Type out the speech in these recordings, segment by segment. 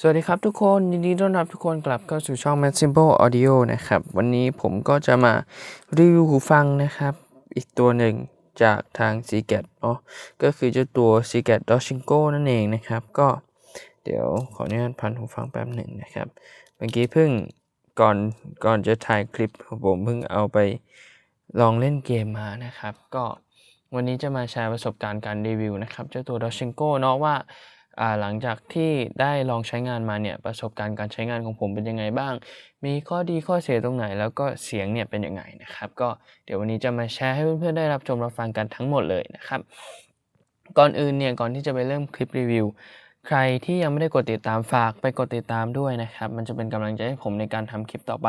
สวัสดีครับทุกคนยินดีต้อนรับทุกคนกลับเข้าสู่ช่อง Mad Simple Audio นะครับ วันนี้ผมก็จะมารีวิวหูฟังนะครับ อีกตัวหนึ่งจากทาง s e g a t เนาะก็คือเจ้าตัว s e g a t Doshinko นั่นเองนะครับ ก็เดี๋ยวขออนุญาตพันหูฟังแป๊บหนึ่งนะครับ เมื่อกี้เพิ่งก่อนก่อนจะถ่ายคลิปผมเพิ่งเอาไปลองเล่นเกมมานะครับ ก็วันนี้จะมาแชร์ประสบการณ์การรีวิวนะครับ เจ้าตัว Doshinko เนาะว่า หลังจากที่ได้ลองใช้งานมาเนี่ยประสบการณ์การใช้งานของผมเป็นยังไงบ้าง มีข้อดีข้อเสียตรงไหน แล้วก็เสียงเนี่ยเป็นยังไงนะครับก็เดี๋ยววันนี้จะมาแชร์ให้เพื่อนๆได้รับชมรับฟังกันทั้งหมดเลยนะครับก่อนอื่นเนี่ยก่อนที่จะไปเริ่มคลิปรีวิวใครที่ยังไม่ได้กดติดตามฝากไปกดติดตามด้วยนะครับ มันจะเป็นกำลังใจให้ผมในการทำคลิปต่อไป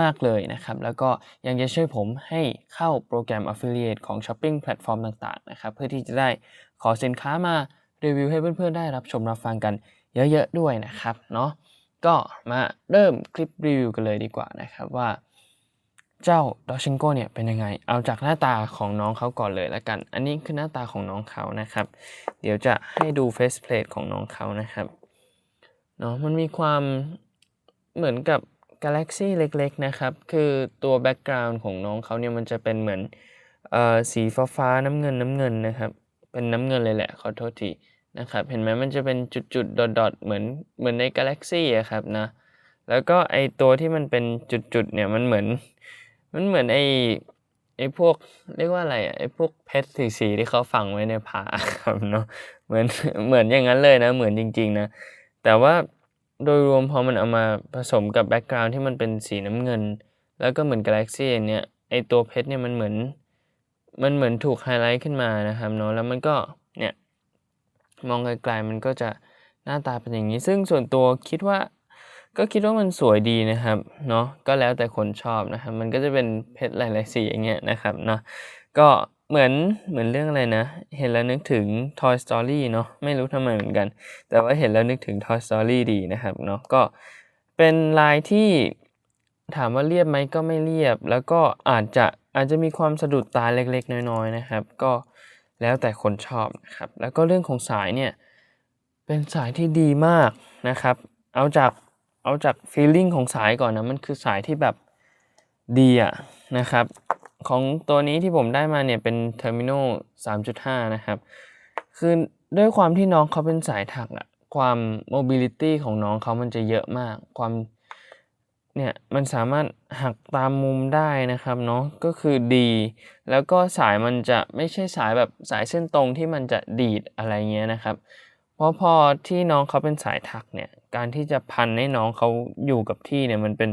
มาก ๆ เลยนะครับ แล้วก็ยังจะช่วยผมให้เข้าโปรแกรม Affiliate ของ Shopping แพลตฟอร์มต่าง ๆ นะครับ เพื่อที่จะได้ขอสินค้ามา รีวิวให้เพื่อนๆได้รับชมรับฟังกันเยอะๆด้วยนะครับเนาะก็มาเริ่มคลิปรีวิวกันเลยดีกว่านะครับว่าเจ้าดอชิงโกเนี่ยเป็นยังไง เอาจากหน้าตาของน้องเขาก่อนเลยละกัน อันนี้คือหน้าตาของน้องเขานะครับ เดี๋ยวจะให้ดูเฟซเพลทของน้องเขานะครับเนาะมันมีความเหมือนกับกาแล็กซี่เล็กๆนะครับ คือตัวแบ็กกราวน์ของน้องเขาเนี่ยมันจะเป็นเหมือนเอ่อสีฟ้าๆน้ำเงินน้ำเงินนะครับ เป็นน้ำเงินเลยแหละ ขอโทษทีนะครับ เห็นไหมมันจะเป็นจุดๆ ดอทๆ เหมือนเหมือนในกาแล็กซี่อะครับนะ แล้วก็ไอตัวที่มันเป็นจุดๆ เนี่ยมันเหมือน มันเหมือนไอไอพวกเรียกว่าอะไรอะไอพวกเพชรสีๆที่เขาฝังไว้ในผาครับเนาะเหมือนเหมือนอย่างนั้นเลยนะ เหมือนจริง ๆ นะ แต่ว่าโดยรวมพอมันเอามาผสมกับแบ็กกราวน์ที่มันเป็นสีน้ำเงิน แล้วก็เหมือนกาแล็กซี่เนี่ยไอตัวเพชรเนี่ยมันเหมือน มันเหมือนถูกไฮไลท์ขึ้นมานะครับเนาะแล้วมันก็เนี่ยมองไกลๆมันก็จะหน้าตาเป็นอย่างนี้ ซึ่งส่วนตัวคิดว่าก็คิดว่ามันสวยดีนะครับเนาะก็แล้วแต่คนชอบนะครับ มันก็จะเป็นเพชรหลายๆสีอย่างเงี้ยนะครับเนาะก็เหมือนเหมือนเรื่องอะไรนะ เห็นแล้วนึกถึง Toy Story เนาะไม่รู้ทำไมเหมือนกัน แต่ว่าเห็นแล้วนึกถึง Toy Story ดีนะครับเนาะก็เป็นลายที่ถามว่าเรียบไหมก็ไม่เรียบ แล้วก็อาจจะ อาจจะมีความสะดุดตาเล็กๆ น้อยๆนะครับ ก็แล้วแต่คนชอบนะครับ แล้วก็เรื่องของสายเนี่ยเป็นสายที่ดีมากนะครับ เอาจากเอาจากฟีลลิ่งของสายก่อนนะมันคือสายที่แบบดีอะนะครับ ของตัวนี้ที่ผมได้มาเนี่ยเป็น Terminal 3.5 นะครับ คือด้วยความที่น้องเขาเป็นสายถักอะความ mobility ของน้องเขามันจะเยอะมาก ความ เนี่ยมันสามารถหักตามมุมได้นะครับเนาะก็คือดี แล้วก็สายมันจะไม่ใช่สายแบบสายเส้นตรงที่มันจะดีดอะไรเงี้ยนะครับ เพราะพอที่น้องเขาเป็นสายถักเนี่ยการที่จะพันให้น้องเขาอยู่กับที่เนี่ยมันเป็น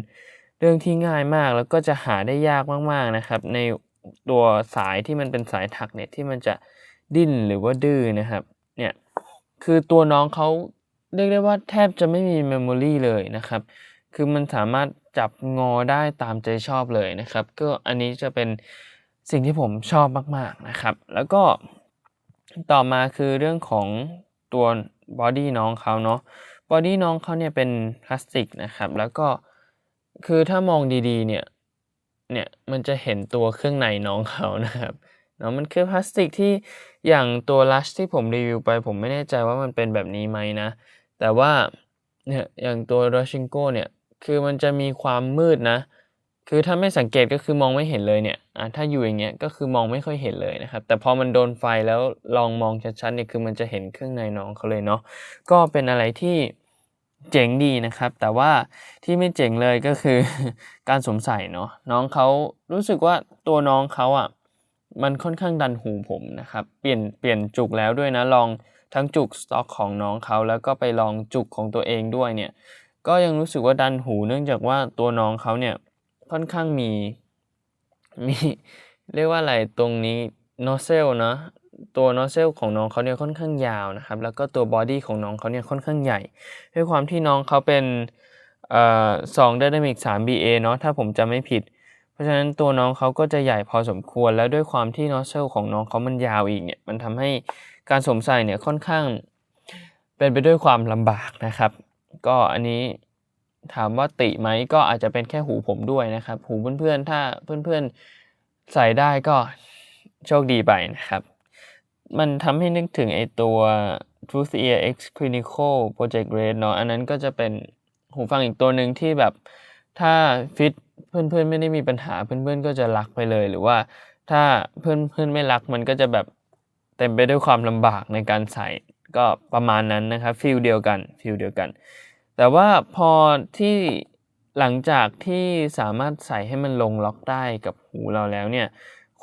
เรื่องที่ง่ายมากแล้วก็จะหาได้ยากมากๆนะครับ ในตัวสายที่มันเป็นสายถักเนี่ยที่มันจะดิ้นหรือว่าดื้อนะครับเนี่ยคือตัวน้องเขาเรียกได้ว่าแทบจะไม่มีเมมโมรีเลยนะครับ คือมันสามารถจับงอได้ตามใจชอบเลยนะครับ ก็อันนี้จะเป็นสิ่งที่ผมชอบมากๆนะครับ แล้วก็ต่อมาคือเรื่องของตัวบอดี้น้องเขาเนาะบอดี้น้องเขาเนี่ยเป็นพลาสติกนะครับ แล้วก็คือถ้ามองดีๆ เนี่ย เนี่ยมันจะเห็นตัวเครื่องในน้องเขานะครับเนาะมันคือพลาสติกที่อย่างตัวลัชที่ผมรีวิวไป ผมไม่แน่ใจว่ามันเป็นแบบนี้ไหมนะ แต่ว่าเนี่ยอย่างตัวดอชิงโก้เนี่ย คือมันจะมีความมืดนะ คือถ้าไม่สังเกตก็คือมองไม่เห็นเลยเนี่ยอะถ้าอยู่อย่างเงี้ยก็คือมองไม่ค่อยเห็นเลยนะครับ แต่พอมันโดนไฟแล้วลองมองชัดๆเนี่ยคือมันจะเห็นเครื่องในน้องเขาเลยเนาะ ก็เป็นอะไรที่เจ๋งดีนะครับ แต่ว่าที่ไม่เจ๋งเลยก็คือการสวมใส่เนาะ น้องเขารู้สึกว่าตัวน้องเขาอะมันค่อนข้างดันหูผมนะครับ เปลี่ยนเปลี่ยนจุกแล้วด้วยนะลองทั้งจุกสต็อกของน้องเขาแล้วก็ไปลองจุกของตัวเองด้วยเนี่ย ก็ยังรู้สึกว่าดันหูเนื่องจากว่าตัวน้องเขาเนี่ยค่อนข้างมีมีเรียกว่าอะไรตรงนี้โนเซลเนาะตัวโนเซลของน้องเขาเนี่ยค่อนข้างยาวนะครับ แล้วก็ตัวบอดี้ของน้องเขาเนี่ยค่อนข้างใหญ่ ด้วยความที่น้องเขาเป็นเอ่อสอง Dynamic 3 BA เนาะถ้าผมจำไม่ผิด เพราะฉะนั้นตัวน้องเขาก็จะใหญ่พอสมควร แล้วด้วยความที่โนเซลของน้องเขามันยาวอีกเนี่ยมันทำให้การสวมใส่เนี่ยค่อนข้างเป็นไปด้วยความลำบากนะครับ ก็อันนี้ถามว่าติไหมก็อาจจะเป็นแค่หูผมด้วยนะครับ หูเพื่อนๆ ถ้าเพื่อนๆใส่ได้ก็โชคดีไปนะครับ มันทำให้นึกถึงไอตัว Truth Ear X Clinical Project Red เนาะอันนั้นก็จะเป็นหูฟังอีกตัวหนึ่งที่แบบถ้าฟิตเพื่อนๆ ไม่ได้มีปัญหาเพื่อนๆ ก็จะรักไปเลย หรือว่าถ้าเพื่อนๆ ไม่รักมันก็จะแบบเต็มไปด้วยความลำบากในการใส่ก็ประมาณนั้นนะครับฟิลเดียวกันฟิลเดียวกัน แต่ว่าพอที่หลังจากที่สามารถใส่ให้มันลงล็อกได้กับหูเราแล้วเนี่ย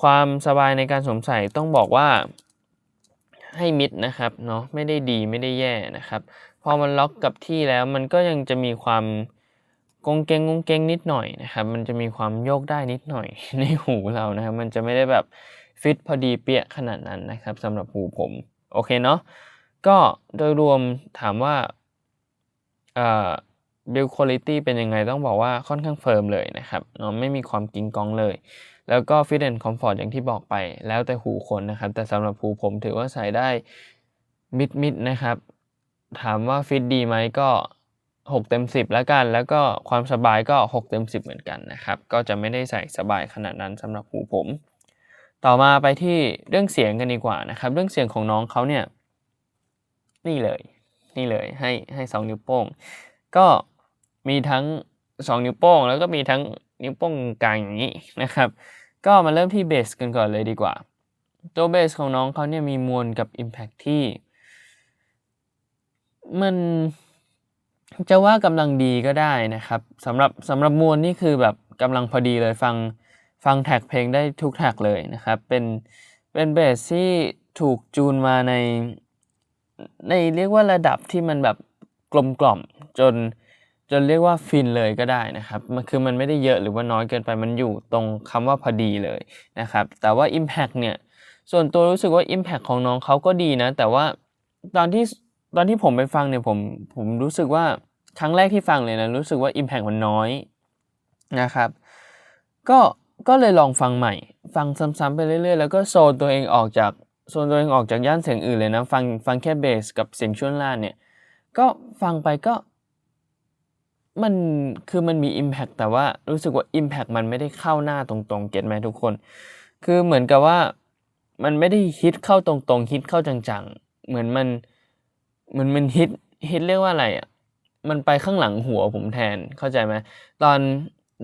ความสบายในการสวมใส่ต้องบอกว่าให้มิดนะครับเนาะไม่ได้ดีไม่ได้แย่นะครับ พอมันล็อกกับที่แล้วมันก็ยังจะมีความกงเกงกงเกงนิดหน่อยนะครับ มันจะมีความโยกได้นิดหน่อยในหูเรานะครับ มันจะไม่ได้แบบฟิตพอดีเปี้ยขนาดนั้นนะครับสำหรับหูผม โอเคเนาะก็โดยรวมถามว่า เอ่อ build quality เป็นยังไงต้องบอกว่าค่อนข้างเฟิร์มเลยนะครับเนาะไม่มีความกิ้งกองเลย แล้วก็ fit and comfort อย่างที่บอกไป แล้วแต่หูคนนะครับ แต่สำหรับหูผมถือว่าใส่ได้มิดมิดนะครับ ถามว่าฟิตดีไหมก็ 6 เต็ม 10 แล้วกัน แล้วก็ความสบายก็ 6 เต็ม 10 เหมือนกันนะครับ ก็จะไม่ได้ใส่สบายขนาดนั้นสำหรับหูผม ต่อมาไปที่เรื่องเสียงกันดีกว่านะครับ เรื่องเสียงของน้องเขาเนี่ยนี่เลย นี่เลยให้ให้สองนิ้วโป้ง ก็มีทั้ง2นิ้วโป้ง แล้วก็มีทั้งนิ้วโป้งกลางอย่างนี้นะครับ ก็มาเริ่มที่เบสกันก่อนเลยดีกว่า ตัวเบสของน้องเขาเนี่ยมีมวลกับ Impact ที่ มันจะว่ากำลังดีก็ได้นะครับสำหรับสำหรับมวลนี่คือแบบกำลังพอดีเลยฟังฟังแท็กเพลงได้ทุกแท็กเลยนะครับ เป็นเป็นเบสที่ถูกจูนมาใน ในเรียกว่าระดับที่มันแบบกลมกล่อมจนจนเรียกว่าฟินเลยก็ได้นะครับ มันคือมันไม่ได้เยอะหรือว่าน้อยเกินไป มันอยู่ตรงคำว่าพอดีเลยนะครับ แต่ว่า Impact เนี่ย ส่วนตัวรู้สึกว่า Impact ของน้องเขาก็ดีนะ แต่ว่าตอนที่ตอนที่ผมไปฟังเนี่ยผมผมรู้สึกว่าครั้งแรกที่ฟังเลยนะรู้สึกว่า Impact มันน้อยนะครับ ก็ก็เลยลองฟังใหม่ ฟังซ้ำๆไปเรื่อยๆ แล้วก็โซนตัวเองออกจาก โซนตัวเองออกจากย่านเสียงอื่นเลยนะฟังฟังแค่เบสกับเสียงช่วงล่างเนี่ย ก็ฟังไปก็มันคือมันมี Impact แต่ว่ารู้สึกว่า Impact มันไม่ได้เข้าหน้าตรงๆ เก็ตไหมทุกคน คือเหมือนกับว่ามันไม่ได้ฮิตเข้าตรงๆฮิตเข้าจังๆ เหมือนมันเหมือนมันฮิตฮิตเรียกว่าอะไรอะมันไปข้างหลังหัวผมแทนเข้าใจไหมตอน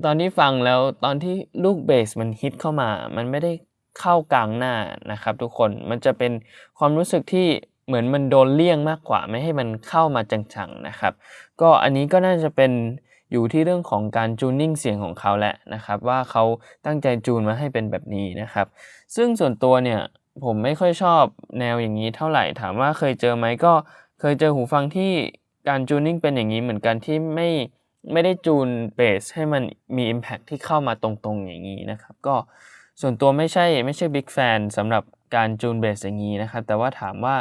ตอนที่ฟังแล้วตอนที่ลูกเบสมันฮิตเข้ามา มันไม่ได้ เข้ากลางหน้านะครับ ทุกคนมันจะเป็นความรู้สึกที่เหมือนมันโดนเลี่ยงมากกว่าไม่ให้มันเข้ามาจังๆนะครับ ก็อันนี้ก็น่าจะเป็นอยู่ที่เรื่องของการจูนนิ่งเสียงของเขาแหละนะครับ ว่าเขาตั้งใจจูนมาให้เป็นแบบนี้นะครับ ซึ่งส่วนตัวเนี่ยผมไม่ค่อยชอบแนวอย่างนี้เท่าไหร่ถามว่าเคยเจอไหมก็เคยเจอหูฟังที่การจูนนิ่งเป็นอย่างนี้เหมือนกันที่ไม่ไม่ได้จูนเบสให้มันมี Impact ที่เข้ามาตรงๆอย่างนี้นะครับ ก็ ส่วนตัวไม่ใช่ไม่ใช่บิ๊กแฟนสำหรับการจูนเบสอย่างนี้นะครับ แต่ว่าถามว่า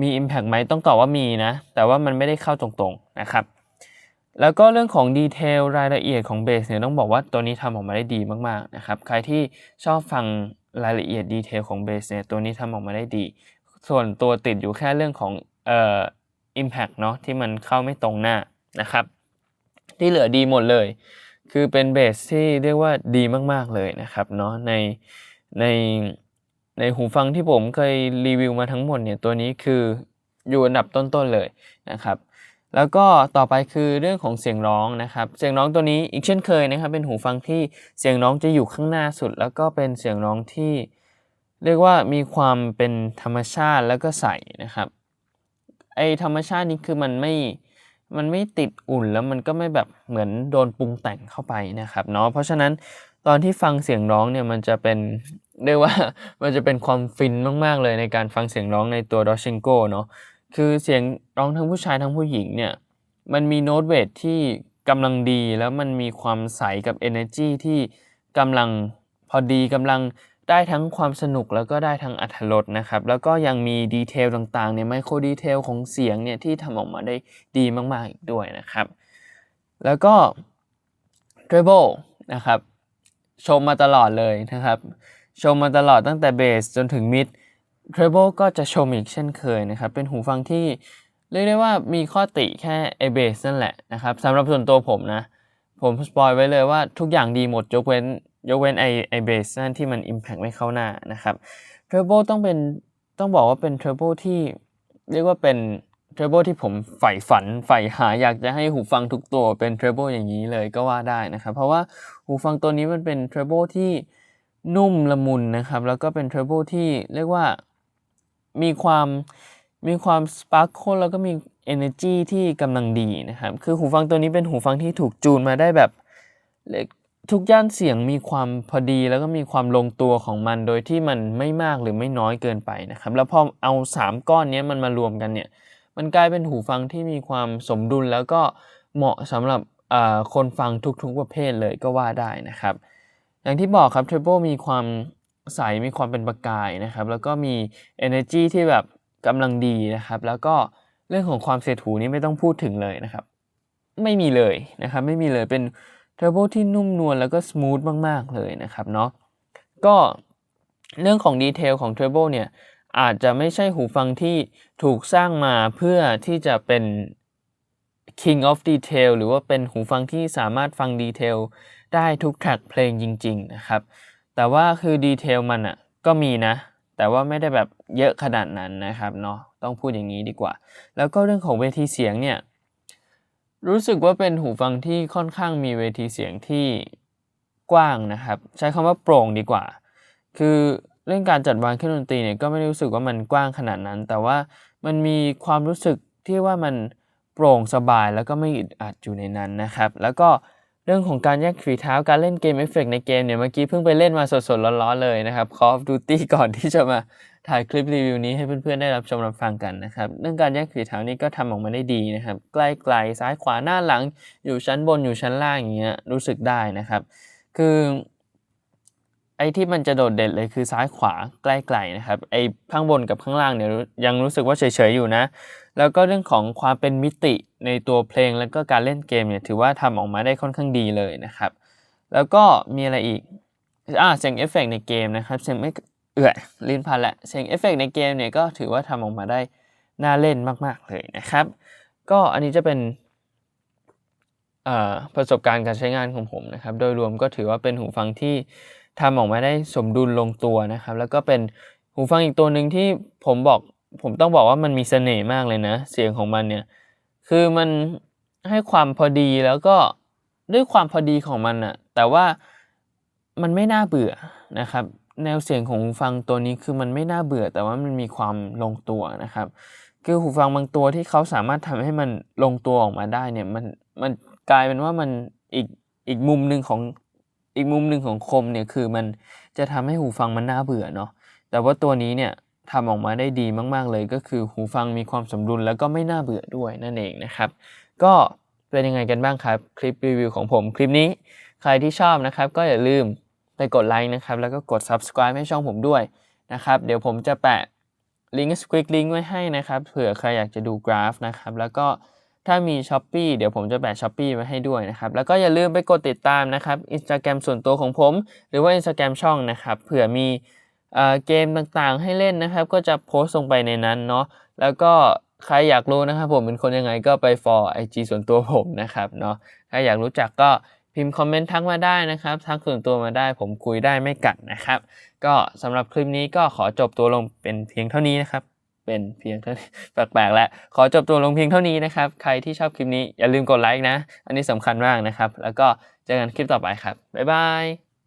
มี Impact ไหมต้องตอบว่ามีนะ แต่ว่ามันไม่ได้เข้าตรงๆนะครับ แล้วก็เรื่องของดีเทลรายละเอียดของเบสเนี่ยต้องบอกว่าตัวนี้ทำออกมาได้ดีมากๆนะครับ ใครที่ชอบฟังรายละเอียดดีเทลของเบสเนี่ยตัวนี้ทำออกมาได้ดี ส่วนตัวติดอยู่แค่เรื่องของเอ่อ impact เนาะที่มันเข้าไม่ตรงหน้านะครับ ที่เหลือดีหมดเลย คือเป็นเบสที่เรียกว่าดีมาก ๆ เลยนะครับเนาะในในในหูฟังที่ผมเคยรีวิวมาทั้งหมดเนี่ยตัวนี้คืออยู่อันดับต้น ๆ เลยนะครับ แล้วก็ต่อไปคือเรื่องของเสียงร้องนะครับ เสียงร้องตัวนี้อีกเช่นเคยนะครับ เป็นหูฟังที่เสียงร้องจะอยู่ข้างหน้าสุด แล้วก็เป็นเสียงร้องที่เรียกว่ามีความเป็นธรรมชาติแล้วก็ใสนะครับไอธรรมชาตินี้คือมันไม่ มันไม่ติดอุ่นแล้วมันก็ไม่แบบเหมือนโดนปรุงแต่งเข้าไปนะครับเนาะเพราะฉะนั้นตอนที่ฟังเสียงร้องเนี่ยมันจะเป็นเรียกว่ามันจะเป็นความฟินมาก ๆ เลยในการฟังเสียงร้องในตัวดอชิงโกเนาะคือเสียงร้องทั้งผู้ชายทั้งผู้หญิงเนี่ยมันมีโน้ตเวทที่กำลังดีแล้วมันมีความใสกับ energy ที่กำลังพอดีกำลัง ได้ทั้งความสนุกแล้วก็ได้ทั้งอัธรสนะครับ แล้วก็ยังมีดีเทลต่างๆเนี่ยไมโครดีเทลของเสียงเนี่ยที่ทำออกมาได้ดีมากๆอีกด้วยนะครับ แล้วก็เทรเบิลนะครับชมมาตลอดเลยนะครับชมมาตลอดตั้งแต่เบสจนถึงมิดเทรเบิลก็จะชมอีกเช่นเคยนะครับ เป็นหูฟังที่เรียกได้ว่ามีข้อติแค่ไอเบสนั่นแหละนะครับสำหรับส่วนตัวผมนะ ผมสปอยไว้เลยว่าทุกอย่างดีหมดยกเว้น ยกเว้นไอไอเบสนั่นที่มัน Impact ไม่เข้าหน้านะครับเทรเบิลต้องเป็นต้องบอกว่าเป็นเทรเบิลที่เรียกว่าเป็นเทรเบิลที่ผมใฝ่ฝันใฝ่หาอยากจะให้หูฟังทุกตัวเป็นเทรเบิลอย่างนี้เลยก็ว่าได้นะครับ เพราะว่าหูฟังตัวนี้มันเป็นเทรเบิลที่นุ่มละมุนนะครับ แล้วก็เป็นเทรเบิลที่เรียกว่ามีความมีความสปาร์คแล้วก็มี energy ที่กำลังดีนะครับ คือหูฟังตัวนี้เป็นหูฟังที่ถูกจูนมาได้แบบเล็ก ทุกย่านเสียงมีความพอดีแล้วก็มีความลงตัวของมันโดยที่มันไม่มากหรือไม่น้อยเกินไปนะครับ แล้วพอเอา 3 ก้อนนี้มันมารวมกันเนี่ยมันกลายเป็นหูฟังที่มีความสมดุลแล้วก็เหมาะสำหรับคนฟังทุกๆประเภทเลยก็ว่าได้นะครับ อย่างที่บอกครับ Treble มีความใสมีความเป็นประกายนะครับ แล้วก็มี energy ที่แบบกำลังดีนะครับ แล้วก็เรื่องของความเสียดหูนี่ไม่ต้องพูดถึงเลยนะครับ ไม่มีเลยนะครับ ไม่มีเลยเป็น Treble ที่นุ่มนวลแล้วก็ส o t h มากๆเลยนะครับเนาะก็เรื่องของดีเทลของ Treble เนี่ยอาจจะไม่ใช่หูฟังที่ถูกสร้างมาเพื่อที่จะเป็น king of detail หรือว่าเป็นหูฟังที่สามารถฟังดีเทลได้ทุกแทร็กเพลงจริง ๆ นะครับ แต่ว่าคือดีเทลมันอะก็มีนะ แต่ว่าไม่ได้แบบเยอะขนาดนั้นนะครับเนาะต้องพูดอย่างนี้ดีกว่า แล้วก็เรื่องของเวทีเสียงเนี่ย รู้สึกว่าเป็นหูฟังที่ค่อนข้างมีเวทีเสียงที่กว้างนะครับ ใช้คำว่าโปร่งดีกว่า คือเรื่องการจัดวางเครื่องดนตรีเนี่ยก็ไม่ได้รู้สึกว่ามันกว้างขนาดนั้น แต่ว่ามันมีความรู้สึกที่ว่ามันโปร่งสบายแล้วก็ไม่อึดอัดอยู่ในนั้นนะครับ แล้วก็เรื่องของการแยกฝีเท้าการเล่นเกมเอฟเฟกในเกมเนี่ยเมื่อกี้เพิ่งไปเล่นมาสดๆร้อนๆเลยนะครับ Call of Duty ก่อนที่จะมา ถ่ายคลิปรีวิวนี้ให้เพื่อนๆได้รับชมรับฟังกันนะครับ เรื่องการแยกฝีเท้านี่ก็ทำออกมาได้ดีนะครับ ใกล้ๆซ้ายขวาหน้าหลัง อยู่ชั้นบนอยู่ชั้นล่างอย่างเงี้ยรู้สึกได้นะครับ คือ ไอ้ที่มันจะโดดเด่นเลยคือซ้ายขวาใกล้ๆนะครับไอ้ข้างบนกับข้างล่างเนี่ยยังรู้สึกว่าเฉยๆอยู่นะ แล้วก็เรื่องของความเป็นมิติในตัวเพลงแล้วก็การเล่นเกมเนี่ยถือว่าทำออกมาได้ค่อนข้างดีเลยนะครับ แล้วก็มีอะไรอีกอ่าเสียงเอฟเฟกในเกมนะครับเสียงไม่ เอื่อลิ้นพันแหละเสียงเอฟเฟกในเกมเนี่ยก็ถือว่าทำออกมาได้น่าเล่นมาก ๆ เลยนะครับ ก็อันนี้จะเป็นประสบการณ์การใช้งานของผมนะครับ โดยรวมก็ถือว่าเป็นหูฟังที่ทำออกมาได้สมดุลลงตัวนะครับ แล้วก็เป็นหูฟังอีกตัวหนึ่งที่ผมบอกผมต้องบอกว่ามันมีเสน่ห์มากเลยนะ เสียงของมันเนี่ยคือมันให้ความพอดีแล้วก็ด้วยความพอดีของมันอะแต่ว่ามันไม่น่าเบื่อนะครับ แนวเสียงของหูฟังตัวนี้คือมันไม่น่าเบื่อ แต่ว่ามันมีความลงตัวนะครับ คือหูฟังบางตัวที่เขาสามารถทำให้มันลงตัวออกมาได้เนี่ยมันมันกลายเป็นว่ามันอีกอีกมุมหนึ่งของอีกมุมหนึ่งของคมเนี่ยคือมันจะทำให้หูฟังมันน่าเบื่อเนาะแต่ว่าตัวนี้เนี่ยทำออกมาได้ดีมาก ๆ เลยก็คือหูฟังมีความสมดุลแล้วก็ไม่น่าเบื่อด้วยนั่นเองนะครับ ก็เป็นยังไงกันบ้างครับ คลิปรีวิวของผมคลิปนี้ ใครที่ชอบนะครับ ก็อย่าลืม ไปกดไลค์นะครับ แล้วก็กด subscribe ให้ช่องผมด้วยนะครับ เดี๋ยวผมจะแปะลิงก์ Squick Link ไว้ให้นะครับเผื่อใครอยากจะดูกราฟนะครับ แล้วก็ถ้ามี s h อ p e e เดี๋ยวผมจะแปะ s h อ p e e ไว้ให้ด้วยนะครับ แล้วก็อย่าลืมไปกดติดตามนะครับ Instagram ส่วนตัวของผม หรือว่า Instagram ช่องนะครับเผื่อมีเกมต่างๆ ให้เล่นนะครับ ก็จะโพสต์ลงไปในนั้นเนาะแล้วก็ใครอยากรู้นะครับผมเป็นคนยังไงก็ไป for IG ส่วนตัวผมนะครับเนาะถ้าอยากรู้จักก็ พิมพ์คอมเมนต์ทักมาได้นะครับ ทักส่วนตัวมาได้ ผมคุยได้ไม่กัดนะครับ ก็สำหรับคลิปนี้ก็ขอจบตัวลงเป็นเพียงเท่านี้นะครับ เป็นเพียงเท่านี้แปลกๆแล้วขอจบตัวลงเพียงเท่านี้นะครับ ใครที่ชอบคลิปนี้อย่าลืมกดไลค์นะ อันนี้สำคัญมากนะครับ แล้วก็เจอกันคลิปต่อไปครับบ๊ายบาย